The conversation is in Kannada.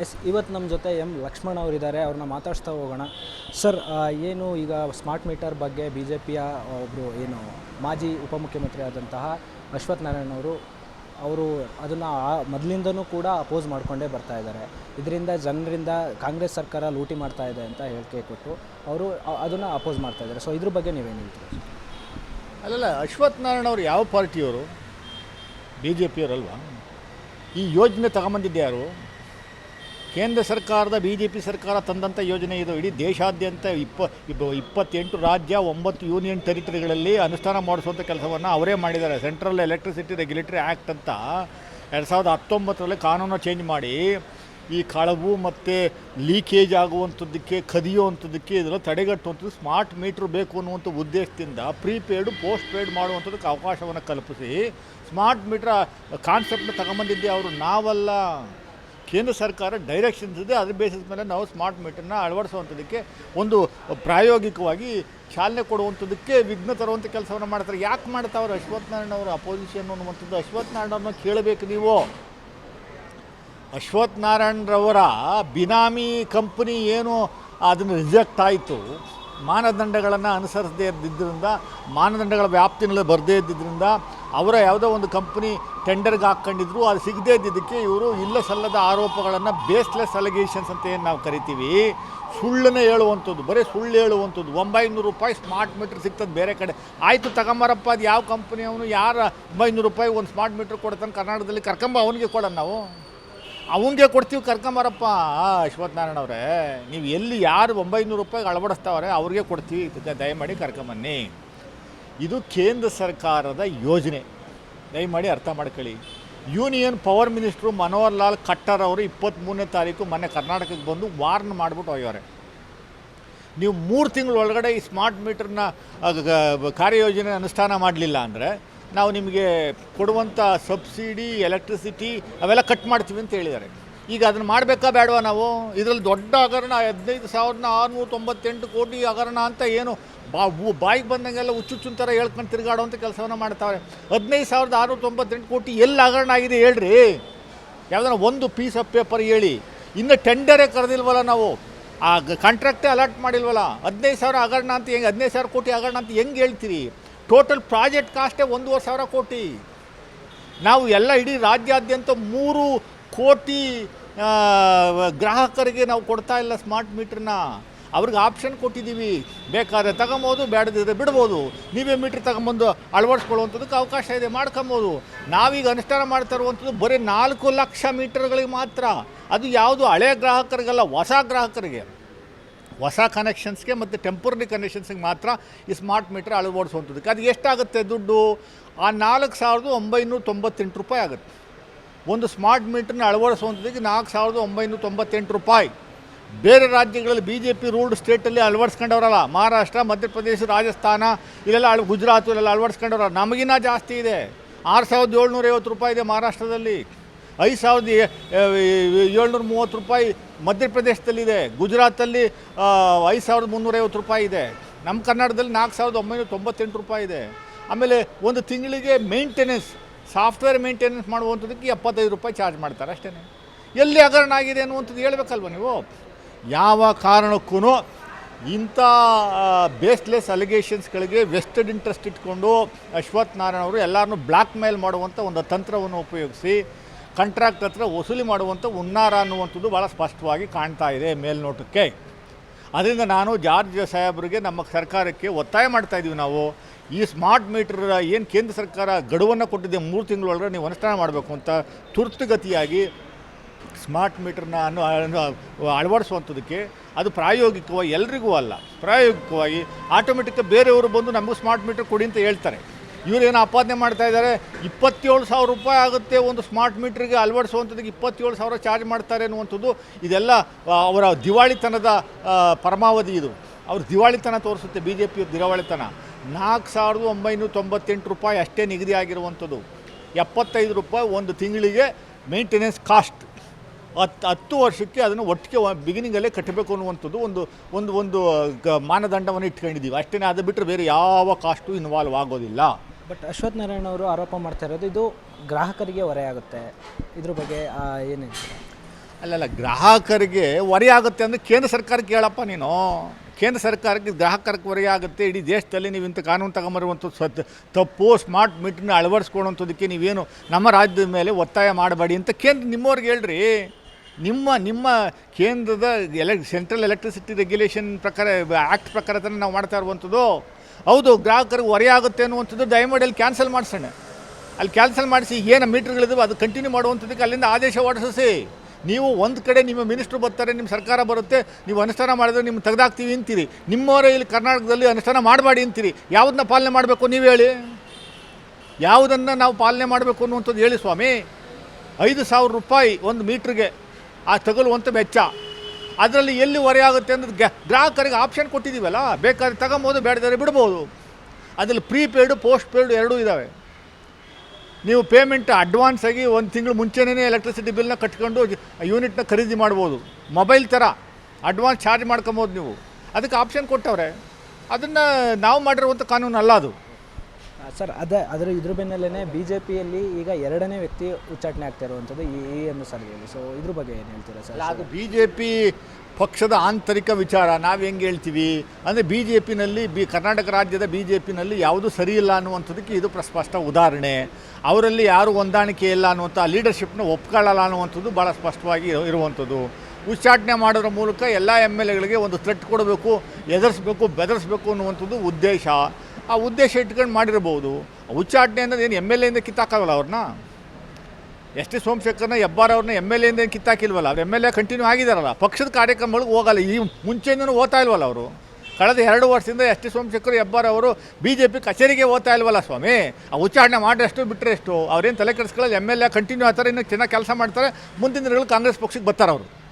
ಎಸ್, ಇವತ್ತು ನಮ್ಮ ಜೊತೆ ಎಂ ಲಕ್ಷ್ಮಣ್ ಅವರಿದ್ದಾರೆ, ಅವ್ರನ್ನ ಮಾತಾಡ್ತಾ ಹೋಗೋಣ. ಸರ್ ಏನು ಈಗ ಸ್ಮಾರ್ಟ್ ಮೀಟರ್ ಬಗ್ಗೆ ಬಿ ಜೆ ಪಿಯ ಒಬ್ಬರು ಏನು ಮಾಜಿ ಉಪಮುಖ್ಯಮಂತ್ರಿ ಆದಂತಹ ಅಶ್ವಥ್ ನಾರಾಯಣ್ ಅವರು ಅವರು ಅದನ್ನು ಮೊದಲಿಂದನೂ ಕೂಡ ಅಪೋಸ್ ಮಾಡಿಕೊಂಡೇ ಬರ್ತಾ ಇದ್ದಾರೆ. ಇದರಿಂದ ಜನರಿಂದ ಕಾಂಗ್ರೆಸ್ ಸರ್ಕಾರ ಲೂಟಿ ಮಾಡ್ತಾ ಇದೆ ಅಂತ ಹೇಳಿಕೆ ಕೊಟ್ಟು ಅವರು ಅದನ್ನು ಅಪೋಸ್ ಮಾಡ್ತಾ ಇದ್ದಾರೆ. ಸೊ ಇದ್ರ ಬಗ್ಗೆ ನೀವೇನು ಹೇಳ್ತೀರಿ ಅಲ್ಲಲ್ಲ, ಅಶ್ವಥ್ ನಾರಾಯಣ ಅವರು ಯಾವ ಪಾರ್ಟಿಯವರು? ಬಿ ಜೆ ಪಿಯವರಲ್ವಾ ಈ ಯೋಜನೆ ತಗೊಂಬಂದಿದ್ದೆ ಯಾರು? ಕೇಂದ್ರ ಸರ್ಕಾರದ ಬಿ ಜೆ ಪಿ ಸರ್ಕಾರ ತಂದಂಥ ಯೋಜನೆ ಇದು. ಇಡೀ ದೇಶಾದ್ಯಂತ ಇಪ್ಪ ಇಬ್ಬ ಇಪ್ಪತ್ತೆಂಟು ರಾಜ್ಯ, ಒಂಬತ್ತು ಯೂನಿಯನ್ ಟೆರಿಟರಿಗಳಲ್ಲಿ ಅನುಷ್ಠಾನ ಮಾಡಿಸುವಂಥ ಕೆಲಸವನ್ನು ಅವರೇ ಮಾಡಿದ್ದಾರೆ. ಸೆಂಟ್ರಲ್ ಎಲೆಕ್ಟ್ರಿಸಿಟಿ ರೆಗ್ಯುಲೇಟರಿ ಆ್ಯಕ್ಟ್ ಅಂತ ಎರಡು ಸಾವಿರದ ಹತ್ತೊಂಬತ್ತರಲ್ಲಿ ಕಾನೂನು ಚೇಂಜ್ ಮಾಡಿ ಈ ಕಳವು ಮತ್ತು ಲೀಕೇಜ್ ಆಗುವಂಥದ್ದಕ್ಕೆ ಕದಿಯುವಂಥದ್ದಕ್ಕೆ ಇದೆಲ್ಲ ತಡೆಗಟ್ಟುವಂಥದ್ದು ಸ್ಮಾರ್ಟ್ ಮೀಟ್ರ್ ಬೇಕು ಅನ್ನುವಂಥ ಉದ್ದೇಶದಿಂದ ಪ್ರೀಪೇಯ್ಡು ಪೋಸ್ಟ್ ಪೇಯ್ಡ್ ಮಾಡುವಂಥದ್ದಕ್ಕೆ ಅವಕಾಶವನ್ನು ಕಲ್ಪಿಸಿ ಸ್ಮಾರ್ಟ್ ಮೀಟ್ರ್ ಕಾನ್ಸೆಪ್ಟ್ನ ತಗೊಂಬಂದಿದ್ದೆ ಅವರು. ನಾವಲ್ಲ. ಕೇಂದ್ರ ಸರ್ಕಾರ ಡೈರೆಕ್ಷನ್ಸ್ ಇದೆ, ಅದ್ರ ಬೇಸಿಸ್ ಮೇಲೆ ನಾವು ಸ್ಮಾರ್ಟ್ ಮೀಟರ್ನ ಅಳವಡಿಸುವಂಥದಕ್ಕೆ ಒಂದು ಪ್ರಾಯೋಗಿಕವಾಗಿ ಚಾಲನೆ ಕೊಡುವಂಥದಕ್ಕೆ ವಿಘ್ನ ತರುವಂಥ ಕೆಲಸವನ್ನು ಮಾಡ್ತಾರೆ. ಯಾಕೆ ಮಾಡ್ತಾವ್ರು ಅಶ್ವಥ್ ನಾರಾಯಣ ಅವರ ಅಪೋಸಿಷನ್ ಅನ್ನುವಂಥದ್ದು. ಅಶ್ವಥ್ ನಾರಾಯಣ ಅವ್ರನ್ನ ಕೇಳಬೇಕು ನೀವು. ಅಶ್ವಥ್ ನಾರಾಯಣರವರ ಬಿನಾಮಿ ಕಂಪ್ನಿ ಏನು ಅದನ್ನು ರಿಜೆಕ್ಟ್ ಆಯಿತು. ಮಾನದಂಡಗಳನ್ನು ಅನುಸರಿಸದೇ ಇದ್ದಿದ್ದರಿಂದ ಮಾನದಂಡಗಳ ವ್ಯಾಪ್ತಿನಲ್ಲಿ ಬರದೇ ಇದ್ದಿದ್ದರಿಂದ ಅವರ ಯಾವುದೋ ಒಂದು ಕಂಪ್ನಿ ಟೆಂಡರ್ಗೆ ಹಾಕ್ಕೊಂಡಿದ್ರು, ಅದು ಸಿಗದೇ ಇದ್ದಿದ್ದಕ್ಕೆ ಇವರು ಇಲ್ಲ ಸಲ್ಲದ ಆರೋಪಗಳನ್ನು ಬೇಸ್ಲೆಸ್ ಅಲಿಗೇಷನ್ಸ್ ಅಂತ ಏನು ನಾವು ಕರಿತೀವಿ? ಸುಳ್ಳನ್ನೇ ಹೇಳುವಂಥದ್ದು, ಬರೀ ಸುಳ್ಳು ಹೇಳುವಂಥದ್ದು, ಒಂಬೈನೂರು ರೂಪಾಯಿ ಸ್ಮಾರ್ಟ್ ಮೀಟ್ರ್ ಸಿಗ್ತದೆ ಬೇರೆ ಕಡೆ. ಆಯಿತು ತಗೊಂಬರಪ್ಪ ಅದು ಯಾವ ಕಂಪ್ನಿ ಅವನು, ಯಾರ ಒಂಬೈನೂರು ರೂಪಾಯಿ ಒಂದು ಸ್ಮಾರ್ಟ್ ಮೀಟ್ರ್ ಕೊಡ್ತಾನೆ, ಕರ್ನಾಟಕದಲ್ಲಿ ಕರ್ಕೊಂಬ ಅವನಿಗೆ ಕೊಡೋಣ ನಾವು? ಅವನಿಗೆ ಕೊಡ್ತೀವಿ ಕರ್ಕೊಂಬರಪ್ಪ ಅಶ್ವತ್ಥನಾರಾಯಣ ಅವರೇ. ನೀವು ಎಲ್ಲಿ ಯಾರು ಒಂಬೈನೂರು ರೂಪಾಯಿಗೆ ಅಳವಡಿಸ್ತಾವ್ರೆ, ಅವ್ರಿಗೆ ಕೊಡ್ತೀವಿ. ದಯಮಾಡಿ ಕರ್ಕೊಂಬನ್ನಿ. ಇದು ಕೇಂದ್ರ ಸರ್ಕಾರದ ಯೋಜನೆ. ದಯಮಾಡಿ ಅರ್ಥ ಮಾಡ್ಕೊಳ್ಳಿ. Union power minister Manohar Lal Khattar ಅವರು ಇಪ್ಪತ್ತ್ಮೂರನೇ ತಾರೀಕು ಮೊನ್ನೆ ಕರ್ನಾಟಕಕ್ಕೆ ಬಂದು ವಾರ್ನ್ ಮಾಡಿಬಿಟ್ಟು ಹೋಗ್ಯವ್ರೆ. ನೀವು ಮೂರು ತಿಂಗಳೊಳಗಡೆ ಈ ಸ್ಮಾರ್ಟ್ ಮೀಟರ್ನ ಕಾರ್ಯಯೋಜನೆ ಅನುಷ್ಠಾನ ಮಾಡಲಿಲ್ಲ ಅಂದರೆ ನಾವು ನಿಮಗೆ ಕೊಡುವಂಥ ಸಬ್ಸಿಡಿ ಎಲೆಕ್ಟ್ರಿಸಿಟಿ ಅವೆಲ್ಲ ಕಟ್ ಮಾಡ್ತೀವಿ ಅಂತ ಹೇಳಿದ್ದಾರೆ. ಈಗ ಅದನ್ನು ಮಾಡಬೇಕಾ ಬೇಡವಾ ನಾವು? ಇದರಲ್ಲಿ ದೊಡ್ಡ ಹಗರಣ, ಹದಿನೈದು ಸಾವಿರದ ಆರುನೂರ ತೊಂಬತ್ತೆಂಟು ಕೋಟಿ ಹಗರಣ ಅಂತ ಏನು ಬಾ ಬಾಯಿಗೆ ಬಂದಂಗೆಲ್ಲ ಹುಚ್ಚುಚ್ಚುನ್ ಥರ ಹೇಳ್ಕೊಂಡು ತಿರುಗಾಡುವಂಥ ಕೆಲಸವನ್ನು ಮಾಡ್ತಾವ್ರೆ ಹದಿನೈದು ಸಾವಿರದ ಆರುನೂರ ತೊಂಬತ್ತೆಂಟು ಕೋಟಿ ಎಲ್ಲಿ ಹಗರಣ ಆಗಿದೆ ಹೇಳ್ರಿ? ಯಾವುದನ್ನ ಒಂದು ಪೀಸ್ ಆಫ್ ಪೇಪರ್ ಹೇಳಿ. ಇನ್ನು ಟೆಂಡರೇ ಕರೆದಿಲ್ವಲ್ಲ ನಾವು? ಆ ಕಾಂಟ್ರಾಕ್ಟೇ ಅಲಾಟ್ ಮಾಡಿಲ್ವಲ್ಲ? ಹದಿನೈದು ಸಾವಿರ ಹಗರಣ ಅಂತ ಹೆಂಗೆ ಹದಿನೈದು ಸಾವಿರ ಕೋಟಿ ಹಗರಣ ಅಂತ ಹೆಂಗೆ ಹೇಳ್ತೀರಿ? ಟೋಟಲ್ ಪ್ರಾಜೆಕ್ಟ್ ಕಾಸ್ಟೇ ಒಂದೂವರೆ ಸಾವಿರ ಕೋಟಿ. ನಾವು ಎಲ್ಲ ಇಡೀ ರಾಜ್ಯಾದ್ಯಂತ ಮೂರು ಕೋಟಿ ಗ್ರಾಹಕರಿಗೆ ನಾವು ಕೊಡ್ತಾ ಇಲ್ಲ ಸ್ಮಾರ್ಟ್ ಮೀಟ್ರನ್ನ ಅವ್ರಿಗೆ ಆಪ್ಷನ್ ಕೊಟ್ಟಿದ್ದೀವಿ. ಬೇಕಾದ್ರೆ ತಗೊಬೋದು, ಬೇಡದಿದ್ರೆ ಬಿಡ್ಬೋದು. ನೀವೇ ಮೀಟ್ರ್ ತಗೊಂಬಂದು ಅಳವಡಿಸ್ಕೊಳ್ಳುವಂಥದ್ದಕ್ಕೆ ಅವಕಾಶ ಇದೆ, ಮಾಡ್ಕೊಬೋದು. ನಾವೀಗ ಅನುಷ್ಠಾನ ಮಾಡ್ತಾ ಇರುವಂಥದ್ದು ಬರೀ ನಾಲ್ಕು ಲಕ್ಷ ಮೀಟರ್ಗಳಿಗೆ ಮಾತ್ರ. ಅದು ಯಾವುದು ಹಳೆ ಗ್ರಾಹಕರಿಗಲ್ಲ, ಹೊಸ ಗ್ರಾಹಕರಿಗೆ. ಹೊಸ ಕನೆಕ್ಷನ್ಸ್ಗೆ ಮತ್ತು ಟೆಂಪ್ರರಿ ಕನೆಕ್ಷನ್ಸ್ಗೆ ಮಾತ್ರ ಈ ಸ್ಮಾರ್ಟ್ ಮೀಟರ್ ಅಳವಡಿಸುವಂಥದ್ದಕ್ಕೆ ಅದು ಎಷ್ಟಾಗುತ್ತೆ ದುಡ್ಡು? ಆ ನಾಲ್ಕು ಸಾವಿರದ ಒಂಬೈನೂರ ತೊಂಬತ್ತೆಂಟು ರೂಪಾಯಿ ಆಗುತ್ತೆ. ಒಂದು ಸ್ಮಾರ್ಟ್ ಮೀಟ್ರನ್ನ ಅಳವಡಿಸುವಂಥದ್ದಕ್ಕೆ ನಾಲ್ಕು ಸಾವಿರದ ಒಂಬೈನೂರ ತೊಂಬತ್ತೆಂಟು ರೂಪಾಯಿ. ಬೇರೆ ರಾಜ್ಯಗಳಲ್ಲಿ ಬಿ ಜೆ ಪಿ ರೂಲ್ಡ್ ಸ್ಟೇಟಲ್ಲಿ ಅಳವಡಿಸ್ಕೊಂಡವರಲ್ಲ. ಮಹಾರಾಷ್ಟ್ರ, ಮಧ್ಯಪ್ರದೇಶ, ರಾಜಸ್ಥಾನ, ಇಲ್ಲೆಲ್ಲ ಅಳ ಗುಜರಾತ್ ಇಲ್ಲೆಲ್ಲ ಅಳವಡಿಸ್ಕೊಂಡವ್ರ ನಮಗಿನ್ನ ಜಾಸ್ತಿ ಇದೆ. ಆರು ಸಾವಿರದ ಏಳ್ನೂರ ಐವತ್ತು ರೂಪಾಯಿ ಇದೆ ಮಹಾರಾಷ್ಟ್ರದಲ್ಲಿ. ಐದು ಸಾವಿರದ ಏಳ್ನೂರ ಮೂವತ್ತು ರೂಪಾಯಿ ಮಧ್ಯಪ್ರದೇಶದಲ್ಲಿದೆ. ಗುಜರಾತಲ್ಲಿ ಐದು ಸಾವಿರದ ಮುನ್ನೂರೈವತ್ತು ರೂಪಾಯಿ ಇದೆ. ನಮ್ಮ ಕರ್ನಾಟಕದಲ್ಲಿ ನಾಲ್ಕು ಸಾವಿರದ ಒಂಬೈನೂರ ತೊಂಬತ್ತೆಂಟು ರೂಪಾಯಿ ಇದೆ. ಆಮೇಲೆ ಒಂದು ತಿಂಗಳಿಗೆ ಮೇಂಟೆನೆನ್ಸ್ ಸಾಫ್ಟ್ವೇರ್ ಮೇಂಟೆನೆನ್ಸ್ ಮಾಡುವಂಥದ್ದಕ್ಕೆ ಎಪ್ಪತ್ತೈದು ರೂಪಾಯಿ ಚಾರ್ಜ್ ಮಾಡ್ತಾರೆ ಅಷ್ಟೇ ಎಲ್ಲಿ ಹಗರಣ ಆಗಿದೆ ಅನ್ನುವಂಥದ್ದು ಹೇಳಬೇಕಲ್ವ ನೀವು? ಯಾವ ಕಾರಣಕ್ಕೂ ಇಂಥ ಬೇಸ್ಲೆಸ್ ಅಲಿಗೇಷನ್ಸ್ಗಳಿಗೆ ವೆಸ್ಟೆಡ್ ಇಂಟ್ರೆಸ್ಟ್ ಇಟ್ಕೊಂಡು ಅಶ್ವಥ್ ನಾರಾಯಣ ಅವರು ಎಲ್ಲರನ್ನೂ ಬ್ಲ್ಯಾಕ್ ಮೇಲ್ ಮಾಡುವಂಥ ಒಂದು ತಂತ್ರವನ್ನು ಉಪಯೋಗಿಸಿ ಕಾಂಟ್ರಾಕ್ಟ್ ಹತ್ರ ವಸೂಲಿ ಮಾಡುವಂಥ ಹುನ್ನಾರ ಅನ್ನುವಂಥದ್ದು ಭಾಳ ಸ್ಪಷ್ಟವಾಗಿ ಕಾಣ್ತಾ ಇದೆ ಮೇಲ್ನೋಟಕ್ಕೆ. ಅದರಿಂದ ನಾನು ಜಾರ್ಜ್ ಸಾಹೇಬ್ರಿಗೆ ನಮ್ಮ ಸರ್ಕಾರಕ್ಕೆ ಒತ್ತಾಯ ಮಾಡ್ತಾ ಇದ್ದೀವಿ ನಾವು. ಈ ಸ್ಮಾರ್ಟ್ ಮೀಟರ್ ಏನು ಕೇಂದ್ರ ಸರ್ಕಾರ ಗಡುವನ್ನು ಕೊಟ್ಟಿದೆ ಮೂರು ತಿಂಗಳೊಳಗೆ ನೀವು ಅನುಷ್ಠಾನ ಮಾಡಬೇಕು ಅಂತ ತುರ್ತುಗತಿಯಾಗಿ ಸ್ಮಾರ್ಟ್ ಮೀಟರ್ನ ಅನ್ನು ಅಳವಡಿಸುವಂಥದ್ದಕ್ಕೆ ಅದು ಪ್ರಾಯೋಗಿಕವಾಗಿ ಎಲ್ರಿಗೂ ಅಲ್ಲ, ಪ್ರಾಯೋಗಿಕವಾಗಿ ಆಟೋಮೆಟಿಕ್ ಬೇರೆಯವರು ಬಂದು ನಮಗೂ ಸ್ಮಾರ್ಟ್ ಮೀಟರ್ ಕೊಡಿ ಅಂತ ಹೇಳ್ತಾರೆ. ಇವರೇನು ಆಪಾದನೆ ಮಾಡ್ತಾ ಇದ್ದಾರೆ. ಇಪ್ಪತ್ತೇಳು ಸಾವಿರ ರೂಪಾಯಿ ಆಗುತ್ತೆ ಒಂದು ಸ್ಮಾರ್ಟ್ ಮೀಟ್ರಿಗೆ ಅಳವಡಿಸುವಂಥದ್ದಕ್ಕೆ ಇಪ್ಪತ್ತೇಳು ಸಾವಿರ ಚಾರ್ಜ್ ಮಾಡ್ತಾರೆ ಅನ್ನುವಂಥದ್ದು ಇದೆಲ್ಲ ಅವರ ದಿವಾಳಿತನದ ಪರಮಾವಧಿ ಇದು. ಅವ್ರ ದಿವಾಳಿತನ ತೋರಿಸುತ್ತೆ ಬಿ ಜೆ ಪಿಯ ದಿವಾಳಿತನ. ನಾಲ್ಕು ಸಾವಿರದ ಒಂಬೈನೂರ ತೊಂಬತ್ತೆಂಟು ರೂಪಾಯಿ ಅಷ್ಟೇ ನಿಗದಿ ಆಗಿರುವಂಥದ್ದು. ಎಪ್ಪತ್ತೈದು ರೂಪಾಯಿ ಒಂದು ತಿಂಗಳಿಗೆ ಮೇಂಟೆನೆನ್ಸ್ ಕಾಸ್ಟ್ ಹತ್ತು ಹತ್ತು ವರ್ಷಕ್ಕೆ ಅದನ್ನು ಒಟ್ಟಿಗೆ ಬಿಗಿನಿಂಗಲ್ಲೇ ಕಟ್ಟಬೇಕು ಅನ್ನುವಂಥದ್ದು ಒಂದು ಒಂದು ಒಂದು ಮಾನದಂಡವನ್ನು ಇಟ್ಕೊಂಡಿದ್ದೀವಿ. ಅಷ್ಟೇ ಅದು ಬಿಟ್ಟರೆ ಬೇರೆ ಯಾವ ಕಾಸ್ಟು ಇನ್ವಾಲ್ವ್ ಆಗೋದಿಲ್ಲ. ಬಟ್ ಅಶ್ವಥ್ ನಾರಾಯಣ ಅವರು ಆರೋಪ ಮಾಡ್ತಾ ಇರೋದು, ಇದು ಗ್ರಾಹಕರಿಗೆ ಹೊರೆ ಆಗುತ್ತೆ. ಇದ್ರ ಬಗ್ಗೆ ಏನಿದೆ ಅಲ್ಲಲ್ಲ, ಗ್ರಾಹಕರಿಗೆ ಹೊರೆ ಆಗುತ್ತೆ ಅಂದರೆ ಕೇಂದ್ರ ಸರ್ಕಾರಕ್ಕೆ ಹೇಳಪ್ಪ ನೀನು. ಕೇಂದ್ರ ಸರ್ಕಾರಕ್ಕೆ, ಗ್ರಾಹಕರಿಗೆ ಹೊರೆ ಆಗುತ್ತೆ. ಇಡೀ ದೇಶದಲ್ಲಿ ನೀವು ಇಂಥ ಕಾನೂನು ತಗೊಂಬರುವಂಥದ್ದು ಸ್ವತ್, ತಪ್ಪು ಸ್ಮಾರ್ಟ್ ಮೀಟ್ರನ್ನ ಅಳವಡಿಸ್ಕೊಳ್ಳುವಂಥದ್ದಕ್ಕೆ ನೀವೇನು ನಮ್ಮ ರಾಜ್ಯದ ಮೇಲೆ ಒತ್ತಾಯ ಮಾಡಬೇಡಿ ಅಂತ ಕೇಂದ್ರ ನಿಮ್ಮವ್ರಿಗೆ ಹೇಳ್ರಿ. ನಿಮ್ಮ ನಿಮ್ಮ ಕೇಂದ್ರದ ಎಲೆ, ಸೆಂಟ್ರಲ್ ಎಲೆಕ್ಟ್ರಿಸಿಟಿ ರೆಗ್ಯುಲೇಷನ್ ಪ್ರಕಾರ ಆ್ಯಕ್ಟ್ ಪ್ರಕಾರ ತಾನೇ ನಾವು ಮಾಡ್ತಾ ಇರುವಂಥದ್ದು. ಹೌದು, ಗ್ರಾಹಕರಿಗೆ ಹೊರೆ ಆಗುತ್ತೆ ಅನ್ನುವಂಥದ್ದು ದಯಮಾಡಿ ಅಲ್ಲಿ ಕ್ಯಾನ್ಸಲ್ ಮಾಡಿಸೋಣ. ಅಲ್ಲಿ ಕ್ಯಾನ್ಸಲ್ ಮಾಡಿಸಿ, ಏನು ಮೀಟ್ರ್ಗಳಿದಾವೆ ಅದು ಕಂಟಿನ್ಯೂ ಮಾಡುವಂಥದ್ದಕ್ಕೆ ಅಲ್ಲಿಂದ ಆದೇಶ ಹೊರಡಿಸಿ. ನೀವು ಒಂದು ಕಡೆ ನಿಮ್ಮ ಮಿನಿಸ್ಟ್ರು ಬರ್ತಾರೆ, ನಿಮ್ಮ ಸರ್ಕಾರ ಬರುತ್ತೆ, ನೀವು ಅನುಷ್ಠಾನ ಮಾಡಿದ್ರೆ ನಿಮ್ಮ ತೆಗೆದಾಕ್ತೀವಿ ಅಂತೀರಿ. ನಿಮ್ಮವರೇ ಇಲ್ಲಿ ಕರ್ನಾಟಕದಲ್ಲಿ ಅನುಷ್ಠಾನ ಮಾಡಬೇಡಿ ಅಂತೀರಿ. ಯಾವುದನ್ನ ಪಾಲನೆ ಮಾಡಬೇಕು ನೀವು ಹೇಳಿ. ಯಾವುದನ್ನು ನಾವು ಪಾಲನೆ ಮಾಡಬೇಕು ಅನ್ನುವಂಥದ್ದು ಹೇಳಿ ಸ್ವಾಮಿ. ಐದು ಸಾವಿರ ರೂಪಾಯಿ ಒಂದು ಮೀಟ್ರಿಗೆ ಆ ತಗಲುವಂಥ ವೆಚ್ಚ. ಅದರಲ್ಲಿ ಎಲ್ಲಿ ಹೊರೆ ಆಗುತ್ತೆ ಅಂದ್ರೆ ಗ್ಯಾ, ಗ್ರಾಹಕರಿಗೆ ಆಪ್ಷನ್ ಕೊಟ್ಟಿದ್ದೀವಲ್ಲ, ಬೇಕಾದ್ರೆ ತಗೊಬೋದು ಬೇಡದಾರೆ ಬಿಡ್ಬೋದು. ಅದರಲ್ಲಿ ಪ್ರೀಪೇಯ್ಡು ಪೋಸ್ಟ್ ಪೇಯ್ಡ್ ಎರಡೂ ಇದ್ದಾವೆ ನೀವು ಪೇಮೆಂಟ್ ಅಡ್ವಾನ್ಸ್ ಆಗಿ ಒಂದು ತಿಂಗಳು ಮುಂಚೆನೇ ಎಲೆಕ್ಟ್ರಿಸಿಟಿ ಬಿಲ್ನ ಕಟ್ಕೊಂಡು ಯೂನಿಟ್ನ ಖರೀದಿ ಮಾಡ್ಬೋದು. ಮೊಬೈಲ್ ಥರ ಅಡ್ವಾನ್ಸ್ ಚಾರ್ಜ್ ಮಾಡ್ಕೊಬೋದು ನೀವು. ಅದಕ್ಕೆ ಆಪ್ಷನ್ ಕೊಟ್ಟವ್ರೆ. ಅದನ್ನು ನಾವು ಮಾಡಿರುವಂಥ ಕಾನೂನು ಅಲ್ಲ ಅದು. ಸರ್, ಅದೇ ಅದರ ಇದ್ರ ಬೆನ್ನಲ್ಲೇ ಬಿ ಜೆ ಪಿಯಲ್ಲಿ ಈಗ ಎರಡನೇ ವ್ಯಕ್ತಿ ಉಚ್ಚಾಟನೆ ಆಗ್ತಾ ಇರುವಂಥದ್ದು ಈ ಇ ಎಂ ಸರ್ವೆಯಲ್ಲಿ ಸೊ ಇದ್ರ ಬಗ್ಗೆ ಏನು ಹೇಳ್ತೀರಾ ಸರ್? ಅದು ಬಿ ಜೆ ಪಿ ಪಕ್ಷದ ಆಂತರಿಕ ವಿಚಾರ, ನಾವು ಹೆಂಗೆ ಹೇಳ್ತೀವಿ? ಅಂದರೆ ಬಿ ಜೆ ಪಿನಲ್ಲಿ ಬಿ, ಕರ್ನಾಟಕ ರಾಜ್ಯದ ಬಿ ಜೆ ಪಿನಲ್ಲಿ ಯಾವುದು ಸರಿ ಇಲ್ಲ ಅನ್ನುವಂಥದ್ದಕ್ಕೆ ಇದು ಪ್ರಸ್ಪಷ್ಟ ಉದಾಹರಣೆ. ಅವರಲ್ಲಿ ಯಾರು ಹೊಂದಾಣಿಕೆ ಇಲ್ಲ ಅನ್ನುವಂಥ ಲೀಡರ್ಶಿಪ್ನ ಒಪ್ಕೊಳ್ಳಲ್ಲ ಅನ್ನುವಂಥದ್ದು ಭಾಳ ಸ್ಪಷ್ಟವಾಗಿ ಇರು- ಇರುವಂಥದ್ದು. ಉಚ್ಚಾಟನೆ ಮಾಡೋದ್ರ ಮೂಲಕ ಎಲ್ಲ ಎಂ ಎಲ್ ಎಗಳಿಗೆ ಒಂದು ಥ್ರೆಟ್ ಕೊಡಬೇಕು, ಎದುರಿಸ್ಬೇಕು, ಬೆದರಿಸ್ಬೇಕು ಅನ್ನುವಂಥದ್ದು ಉದ್ದೇಶ. ಆ ಉದ್ದೇಶ ಇಟ್ಕೊಂಡು ಮಾಡಿರ್ಬೋದು. ಉಚ್ಚಾಟನೆ ಅನ್ನೋದು ಏನು ಎಂ ಎಲ್ ಎಯಿಂದ ಕಿತ್ತಾಕಲ್ಲ ಅವ್ರನ್ನ ಎಸ್ ಟಿ ಸೋಮಶೇಖರ್ನ, ಹೆಬ್ಬಾರ್ ಅವ್ರನ್ನ ಎಂ ಎಲ್ ಎಯಿಂದ ಕಿತ್ತಾಕಿಲ್ವಲ್ಲ? ಅವ್ರು ಎಂ ಎಲ್ ಎ ಕಂಟಿನ್ಯೂ ಆಗಿದಾರಲ್ಲ. ಪಕ್ಷದ ಕಾರ್ಯಕ್ರಮಗಳಿಗೆ ಹೋಗಲ್ಲ. ಈ ಮುಂಚೆಯಿಂದನೂ ಓದ್ತಾ ಇಲ್ವಲ್ಲ ಅವರು? ಕಳೆದ ಎರಡು ವರ್ಷದಿಂದ ಎಸ್ ಟಿ ಸೋಮಶೇಖರ್, ಹೆಬ್ಬಾರ್ ಅವರು ಬಿ ಜೆ ಪಿ ಕಚೇರಿಗೆ ಓದ್ತಾ ಇಲ್ವಲ್ಲ ಸ್ವಾಮಿ? ಆ ಉಚ್ಚಾರಣೆ ಮಾಡಿದಷ್ಟು ಬಿಟ್ಟರೆ ಎಷ್ಟು ಅವ್ರೇನು ತಲೆ ಕೆಡಿಸ್ಕೊಳ್ಳೋದು ಎಂ ಎಲ್ ಎ ಕಂಟಿನ್ಯೂ ಆ ಥರ ಇನ್ನೂ ಚೆನ್ನಾಗಿ ಕೆಲಸ ಮಾಡ್ತಾರೆ. ಮುಂದಿನ ದಿನಗಳು ಕಾಂಗ್ರೆಸ್ ಪಕ್ಷಕ್ಕೆ ಬರ್ತಾರೆ ಅವರು.